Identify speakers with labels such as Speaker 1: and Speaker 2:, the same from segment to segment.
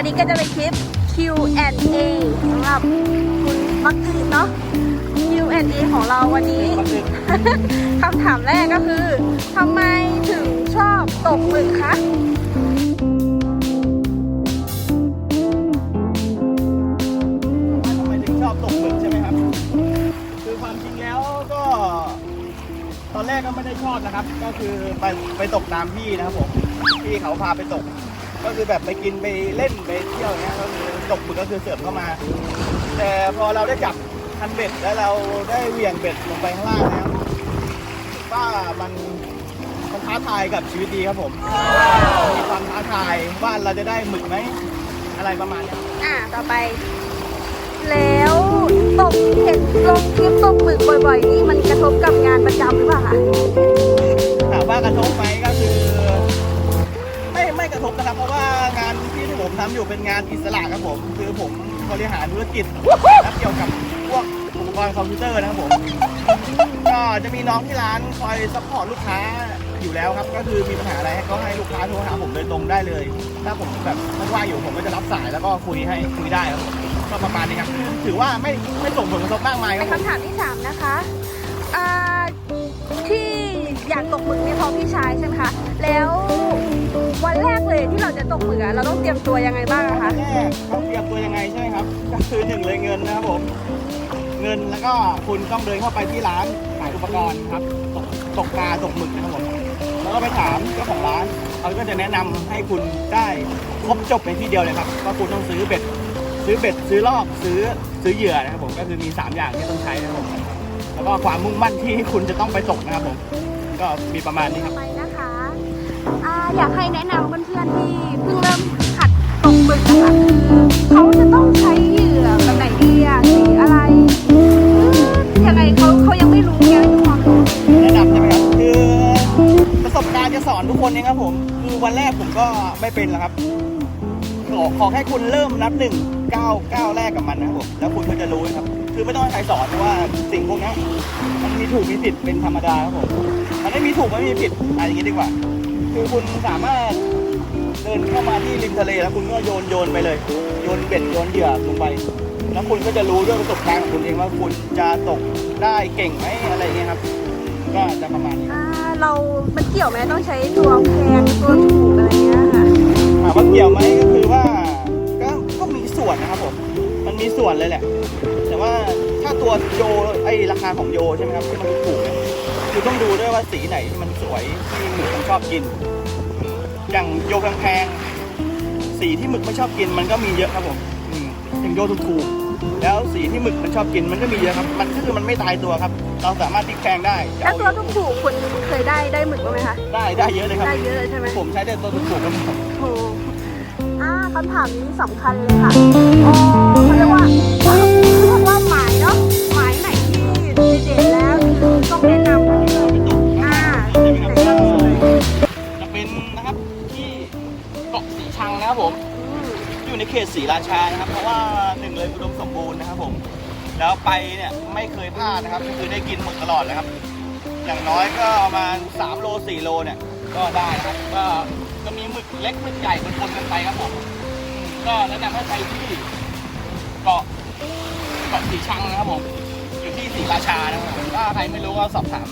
Speaker 1: วันนี้ก็จะเป็นคลิป Q&A สำหรับคุณมักกรีดเนาะ Q&A ของเราวันนี้ คำถามแรกก็คือทำไมถึงชอบตกหมึกคะ
Speaker 2: ทำไมถึงชอบตกหมึกใช่ไหมครับ คือความจริงแล้วก็ ตอนแรกก็ไม่ได้ชอบนะครับ ก็คือไปไปตกตามพี่นะครับผม พี่เขาพาไปตก ก็คือแบบไปกินไปเล่นไปเที่ยวเนี้ยก็คือตกหมึกก็คือเสิร์ฟเข้ามา แต่พอเราได้จับคันเบ็ดแล้วเราได้เหวี่ยงเบ็ดลงไปข้างล่างแล้วว่ามันมันท้าทายกับชีวิตดีครับผมมีความท้าทายว่าเราจะได้หมึกไหมอะไรประมาณเนี้ย
Speaker 1: อ่าต่อไป แล้วตกเห็นลงคลิปตกหมึกบ่อยๆ นี่มันกระทบกับงานประจำหรือเปล่าคะ
Speaker 2: ถามว่ากระทบไหมก็คือไม่ ผมทำอยู่เป็นงานอิสระครับผม คือผมบริหารธุรกิจและเกี่ยวกับพวกอุปกรณ์คอมพิวเตอร์นะครับผม ก็จะมีน้องที่ร้านคอยซัพพอร์ตลูกค้าอยู่แล้วครับ ก็คือมีปัญหาอะไรก็ให้ลูกค้าโทรหาผมโดยตรงได้เลย ถ้าผมแบบว่างๆอยู่ผมก็จะรับสายแล้วก็คุยให้คุยได้ครับผมก็ประมาณนี้ครับ ถือว่าไม่ไม่ส่งผลกระทบมากมายค
Speaker 1: เป็
Speaker 2: รับ
Speaker 1: น
Speaker 2: ผม
Speaker 1: คำถามที่สามนะคะอ่าที่อยากตกหมึกเนี่ยเพราะพี่ชายใช่ไหมคะ แล้ว วันแรกเลยที่เราจะตกหมึกอะเราต้องเตรียมตัวยังไงบ้างอะคะ
Speaker 2: แรกต้องเตรียมตัวยังไงใช่ไหมครับ ก็คือหนึ่งเลยเงินนะครับผม เงินแล้วก็คุณต้องเดินเข้าไปที่ร้านขายอุปกรณ์ครับ ตกตกปลาตกหมึกนะครับผม แล้วก็ไปถามเจ้าของร้านเขาก็จะแนะนำให้คุณได้ครบจบในที่เดียวเลยครับว่าคุณต้องซื้อเบ็ด ซื้อเบ็ด ซื้อลอกซื้อซื้อเหยื่อนะครับผมก็คือมี 3 อย่างที่ต้องใช้นะครับผมแล้วก็ความมุ่งมั่นที่คุณจะต้องไปตกนะครับผม ก็มีประมาณนี้ครับ
Speaker 1: ไปนะคะ อยากให้แนะนำเพื่อนๆที่เพิ่งเริ่มหัดตกหมึกนะคะคือเขาจะต้องใช้เหยื่อแบบไหนดีอะสีอะไรอืมยังไงเขาเขายังไม่รู้ไงไม่มีความรู้
Speaker 2: แนะนำใช่ไหมครับคือประสบการณ์จะสอนทุกคนเองครับผมคือวันแรกผมก็ไม่เป็นหรอกครับ ขอขอแค่คุณเริ่มนับหนึ่งก้าวก้าวแรกกับมันนะครับผมแล้วคุณก็จะรู้นะครับ คือไม่ต้องให้ใครสอนเพราะว่าสิ่งพวกนี้มันมีถูกมีผิดเป็นธรรมดาครับผมมันไม่มีถูกไม่มีผิดอะไรอย่างนี้ดีกว่า คือคุณสามารถเดินเข้ามาที่ริมทะเลแล้วคุณก็โยนโยนไปเลย โยนเบ็ดโยนเหยื่อลงไป แล้วคุณก็จะรู้ด้วยประสบการณ์ของคุณเองว่าคุณจะตกได้เก่งไหมอะไรอย่างเงี้ยครับ ก็จะประมาณนี้
Speaker 1: อ่าเรา มันเกี่ยวไหมต้องใช้ตัวแพงตัวถูกอะไรเงี้ยค่ะ
Speaker 2: ถามว่าเกี่ยวไหมก็คือว่าก็ก็มีส่วนนะครับผมมันมีส่วนเลยแหละ แต่ว่าถ้าตัวโยไอราคาของโยใช่ไหมครับที่มันถูกเนี่ย คือต้องดูด้วยว่าสีไหนที่มันสวยที่หมึกมันชอบกิน อย่างโยแพงๆสีที่หมึกไม่ชอบกินมันก็มีเยอะครับผมอืมอย่างโยถูกๆแล้วสีที่หมึกมันชอบกินมันก็มีเยอะครับ มันก็คือมันไม่ตายตัวครับ เราสามารถพลิกแพลงได้จะ
Speaker 1: แล้ว
Speaker 2: เอา
Speaker 1: ตัวถูกๆคุณเคยได้ได้หมึกบ้างไหมคะ
Speaker 2: ได้ได้เยอะเลยครับ
Speaker 1: ได้เยอะเลยใช่ไหม
Speaker 2: ผมใช้แต่ตัวถูกๆครับผม
Speaker 1: โอ้อ่าคำถามนี้สำคัญเลยค่ะอ๋อเขาเรียกว่า เขต
Speaker 2: ศรีราชานะครับ เพราะว่าหนึ่งเลยอุดมสมบูรณ์นะครับผม แล้วไปเนี่ยไม่เคยพลาดนะครับ ก็คือได้กินหมึกตลอดเลยครับ อย่างน้อยก็ประมาณ3โล4โลเนี่ยก็ได้นะครับ ก็ก็มีหมึกเล็กหมึกใหญ่ปนๆกันไปครับผมอืมก็แนะนำให้ไปที่เกาะเกาะสีชังนะครับผมอยู่ที่ศรีราชานะครับผมถ้าใครไม่รู้ก็สอบถาม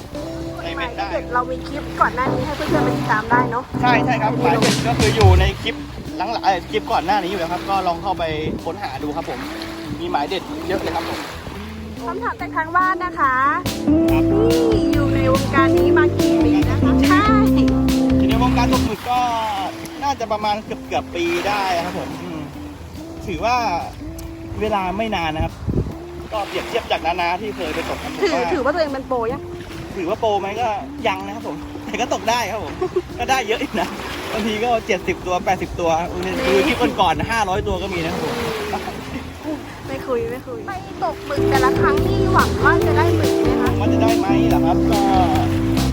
Speaker 2: ใน
Speaker 1: ห
Speaker 2: เว็
Speaker 1: มาย
Speaker 2: บได้
Speaker 1: เด็ดเรามีคลิปก่อนหน้านี้ให้เพื่อนๆไปติดตามได้เนาะ
Speaker 2: ใช่ใช่ครับหมายเด็ดก็คืออยู่ในคลิป หลังๆเอ่อคลิปก่อนหน้านี้อยู่แล้วครับ ก็ลองเข้าไปค้นหาดูครับผม มีหมายเด็ดเยอะเลยครับผม
Speaker 1: คำถามจากทางบ้านนะคะ
Speaker 2: ครับ
Speaker 1: นี่อยู่ในวงการนี้มากี่ปีนะคะใช่
Speaker 2: ทีนี้วงการตกหมึกก็น่าจะประมาณเกือบเกือบปีได้ครับผมอืมถือว่าเวลาไม่นานนะครับ ก็เปรียบเทียบจากนานาที่เคยไปตกกันผม
Speaker 1: ถือ
Speaker 2: ว่า
Speaker 1: ถือว่าตัวเองเป็นโปรยัง
Speaker 2: ถือว่าโปรไหมก็ยังนะครับผม แต่ก็ตกได้ครับผม ก็ได้เยอะอีกนะบางทีก็ 70 ตัว 80 ตัวดูคลิปก่อนๆ500 ตัวก็มีนะครับผม
Speaker 1: ไม่คุยไม่คุย ไปตกหมึกแต่ละครั้งนี่หวังว่าจะได้หมึกไหมคะ
Speaker 2: ว่าจะได้ไหมล่ะครับ ก็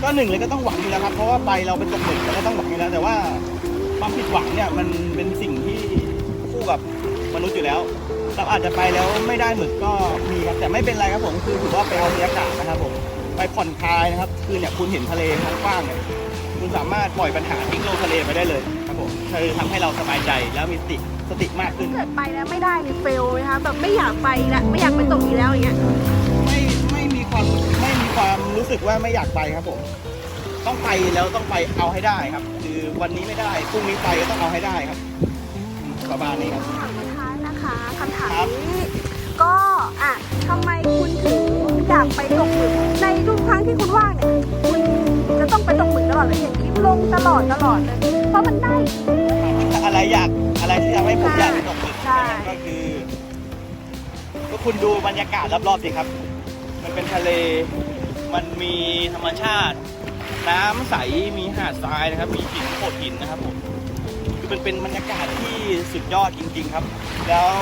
Speaker 2: ก็หนึ่งเลยก็ต้องหวังอยู่แล้วครับ เพราะว่าไปเราเป็นตกหมึกเราก็ต้องหวังอยู่แล้ว แต่ว่าความผิดหวังเนี่ยมันเป็นสิ่งที่คู่กับมนุษย์อยู่แล้ว เราอาจจะไปแล้วไม่ได้หมึกก็มีครับแต่ไม่เป็นไรครับผมคือถือว่าไปเอาบรรยากาศนะครับผม ไปผ่อนคลายนะครับ คือเนี่ยคุณเห็นทะเลกว้างๆเนี่ยคุณสามารถปล่อยปัญหาทิ้งลงทะเลไปได้เลยครับผมผมคือทำให้เราสบายใจแล้วมีสติสติมากขึ้น
Speaker 1: เกิดไปแล้วไม่ได้นี่เฟลไหมคะแบบไม่อยากไปละไม่อยากไปตกอีกแล้วอย่างเงี้ย
Speaker 2: ไม่ไม่มีความไม่มีความรู้สึกว่าไม่อยากไปครับผม ต้องไปแล้วต้องไปเอาให้ได้ครับ คือวันนี้ไม่ได้พรุ่งนี้ไปก็ต้องเอาให้ได้ครับอืมประมาณนี้ครับ
Speaker 1: คำถามสุดท้ายนะคะคำถาม
Speaker 2: ครับ
Speaker 1: นี้ก็อะทำไมคุณ ทุกครั้งที่คุณว่างเนี่ยคุณจะต้องไปตกหมึกตลอดเลยอย่างนี้ลงตลอดตลอดเลยเพราะมันได้
Speaker 2: อะไรอยากอะไรที่ทำให้ผมอยากไปตกหมึก
Speaker 1: ใช่
Speaker 2: ก็คือ ก็คุณดูบรรยากาศรอบๆสิครับ มันเป็นทะเลมันมีธรรมชาติ น้ำใสมีหาดทรายนะครับ มีหินโขดหินนะครับผมคือมันเป็นบรรยากาศที่สุดยอดจริง ๆ ครับ แล้ว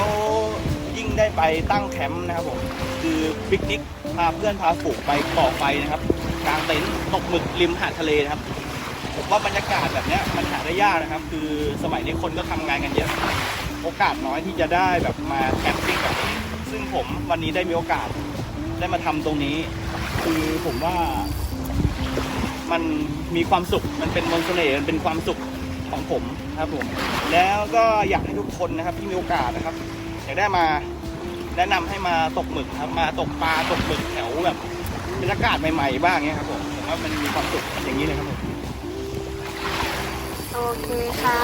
Speaker 2: ยิ่ งได้ไปตั้งแคมป์นะครับผมคือปิกนิกพาเพื่อนพาฝูงไปก่อไฟนะครับกลางเต็นท์ตกหมึกริมหาดทะเลนะครับผมว่าบรรยากาศแบบเนี้ยมันหาได้ยากนะครับ คือสมัยนี้คนก็ทำงานกันเยอะโอกาสน้อยที่จะได้แบบมาแคมปิ้งแบบนี้ ซึ่งผมวันนี้ได้มีโอกาสได้มาทำตรงนี้ คือผมว่ามันมีความสุขมันเป็นมนต์เสน่ห์มันเป็นความสุขของผมครับผม แล้วก็อยากให้ทุกคนนะครับที่มีโอกาสนะครับ อยากได้มา แนะนำให้มาตกหมึกครับมาตกปลาตกหมึกแถวแบบบรรยากาศใหม่ๆบ้างเนี้ยครับผมผมว่ามันมีความสุขอย่างนี้เลยครับผม
Speaker 1: โอเคค่ะ